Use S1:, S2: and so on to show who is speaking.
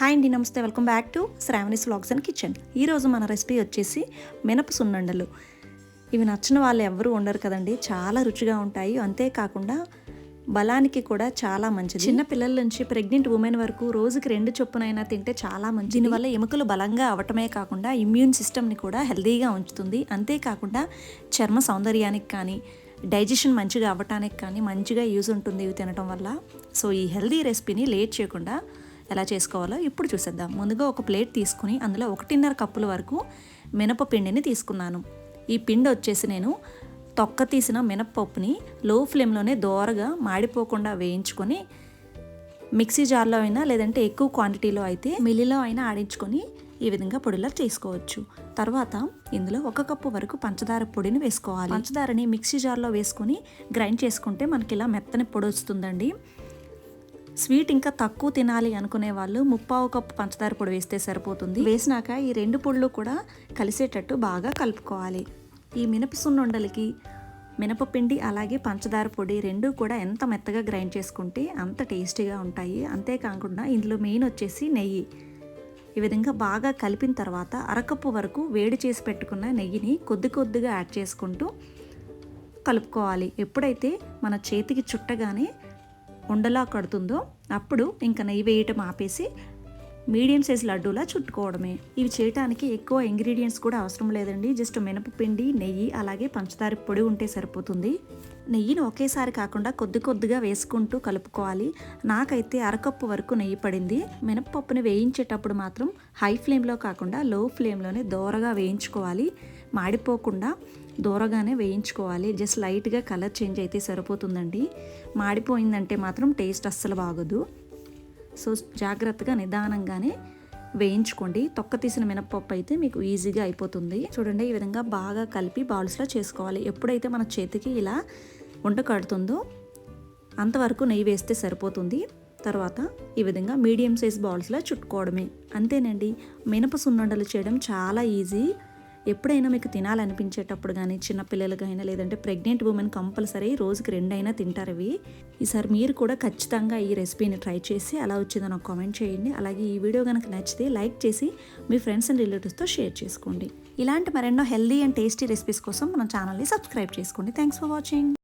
S1: Hi అండి నమస్తే. Welcome back to Sravani's vlogs and kitchen. ఈరోజు మన రెసిపీ వచ్చేసి మినప సున్నుండలు. ఇవి నచ్చిన వాళ్ళు ఎవ్వరూ ఉండరు కదండి. చాలా రుచిగా ఉంటాయి. అంతేకాకుండా బలానికి కూడా చాలా మంచిది. చిన్న పిల్లల నుంచి ప్రెగ్నెంట్ ఉమెన్ వరకు రోజుకి రెండు చొప్పునైనా తింటే చాలా మంచిది. దీనివల్ల ఎముకలు బలంగా అవటమే కాకుండా ఇమ్యూన్ సిస్టమ్ని కూడా హెల్తీగా ఉంచుతుంది. అంతేకాకుండా చర్మ సౌందర్యానికి కానీ డైజెషన్ మంచిగా అవ్వటానికి కానీ మంచిగా యూజ్ ఉంటుంది ఇవి తినటం వల్ల. సో ఈ హెల్దీ రెసిపీని లేట్ చేయకుండా ఎలా చేసుకోవాలో ఇప్పుడు చూసేద్దాం. ముందుగా ఒక ప్లేట్ తీసుకుని అందులో ఒకటిన్నర కప్పుల వరకు మినపపిండిని తీసుకున్నాను. ఈ పిండి వచ్చేసి నేను తొక్క తీసిన మినపప్పుని లో ఫ్లేమ్లోనే దోరగా మాడిపోకుండా వేయించుకొని మిక్సీ జార్లో అయినా లేదంటే ఎక్కువ క్వాంటిటీలో అయితే మిల్లిలో అయినా ఆడించుకొని ఈ విధంగా పొడిలా చేసుకోవచ్చు. తర్వాత ఇందులో ఒక కప్పు వరకు పంచదార పొడిని వేసుకోవాలి. పంచదారని మిక్సీ జార్లో వేసుకొని గ్రైండ్ చేసుకుంటే మనకి ఇలా మెత్తని పొడి వస్తుందండి. స్వీట్ ఇంకా తక్కువ తినాలి అనుకునే వాళ్ళు ముప్పావు కప్పు పంచదార పొడి వేస్తే సరిపోతుంది. వేసినాక ఈ రెండు పొడులు కూడా కలిసేటట్టు బాగా కలుపుకోవాలి. ఈ మినపసున్నుండలకి మినపపిండి అలాగే పంచదార పొడి రెండు కూడా ఎంత మెత్తగా గ్రైండ్ చేసుకుంటే అంత టేస్టీగా ఉంటాయి. అంతేకాకుండా ఇందులో మెయిన్ వచ్చేసి నెయ్యి. ఈ విధంగా బాగా కలిపిన తర్వాత అరకప్పు వరకు వేడి చేసి పెట్టుకున్న నెయ్యిని కొద్ది కొద్దిగా యాడ్ చేసుకుంటూ కలుపుకోవాలి. ఎప్పుడైతే మన చేతికి చుట్టగానే ఉండలా కడుతుందో అప్పుడు ఇంకా నెయ్యి వేయటం ఆపేసి మీడియం సైజ్ లడ్డూలా చుట్టుకోవడమే. ఇవి చేయడానికి ఎక్కువ ఇంగ్రీడియంట్స్ కూడా అవసరం లేదండి. జస్ట్ మినపపిండి నెయ్యి అలాగే పంచదార పొడి ఉంటే సరిపోతుంది. నెయ్యిని ఒకేసారి కాకుండా కొద్ది కొద్దిగా వేసుకుంటూ కలుపుకోవాలి. నాకైతే అరకప్పు వరకు నెయ్యి పడింది. మినపప్పుని వేయించేటప్పుడు మాత్రం హై ఫ్లేమ్లో కాకుండా లో ఫ్లేమ్లోనే దోరగా వేయించుకోవాలి. మాడిపోకుండా దూరగానే వేయించుకోవాలి. జస్ట్ లైట్గా కలర్ చేంజ్ అయితే సరిపోతుందండి. మాడిపోయిందంటే మాత్రం టేస్ట్ అస్సలు బాగోదు. సో జాగ్రత్తగా నిదానంగానే వేయించుకోండి. తొక్క తీసిన మినపప్పు అయితే మీకు ఈజీగా అయిపోతుంది. చూడండి ఈ విధంగా బాగా కలిపి బాల్స్లో చేసుకోవాలి. ఎప్పుడైతే మన చేతికి ఇలా వంట కడుతుందో అంతవరకు నెయ్యి వేస్తే సరిపోతుంది. తర్వాత ఈ విధంగా మీడియం సైజ్ బాల్స్లో చుట్టుకోవడమే. అంతేనండి. మినప సున్నుండలు చేయడం చాలా ఈజీ. ఎప్పుడైనా మీకు తినాలనిపించేటప్పుడు కానీ చిన్నపిల్లలకైనా లేదంటే ప్రెగ్నెంట్ ఉమెన్ కంపల్సరీ రోజుకి రెండైనా తింటారు ఇవి. ఈసారి మీరు కూడా ఖచ్చితంగా ఈ రెసిపీని ట్రై చేసి అలా వచ్చిందో నాకు కామెంట్ చేయండి. అలాగే ఈ వీడియో కనుక నచ్చితే లైక్ చేసి మీ ఫ్రెండ్స్ అండ్ రిలేటివ్స్తో షేర్ చేసుకోండి. ఇలాంటి మరెన్నో హెల్దీ అండ్ టేస్టీ రెసిపీస్ కోసం మన ఛానల్ని సబ్స్క్రైబ్ చేసుకోండి. Thanks for watching.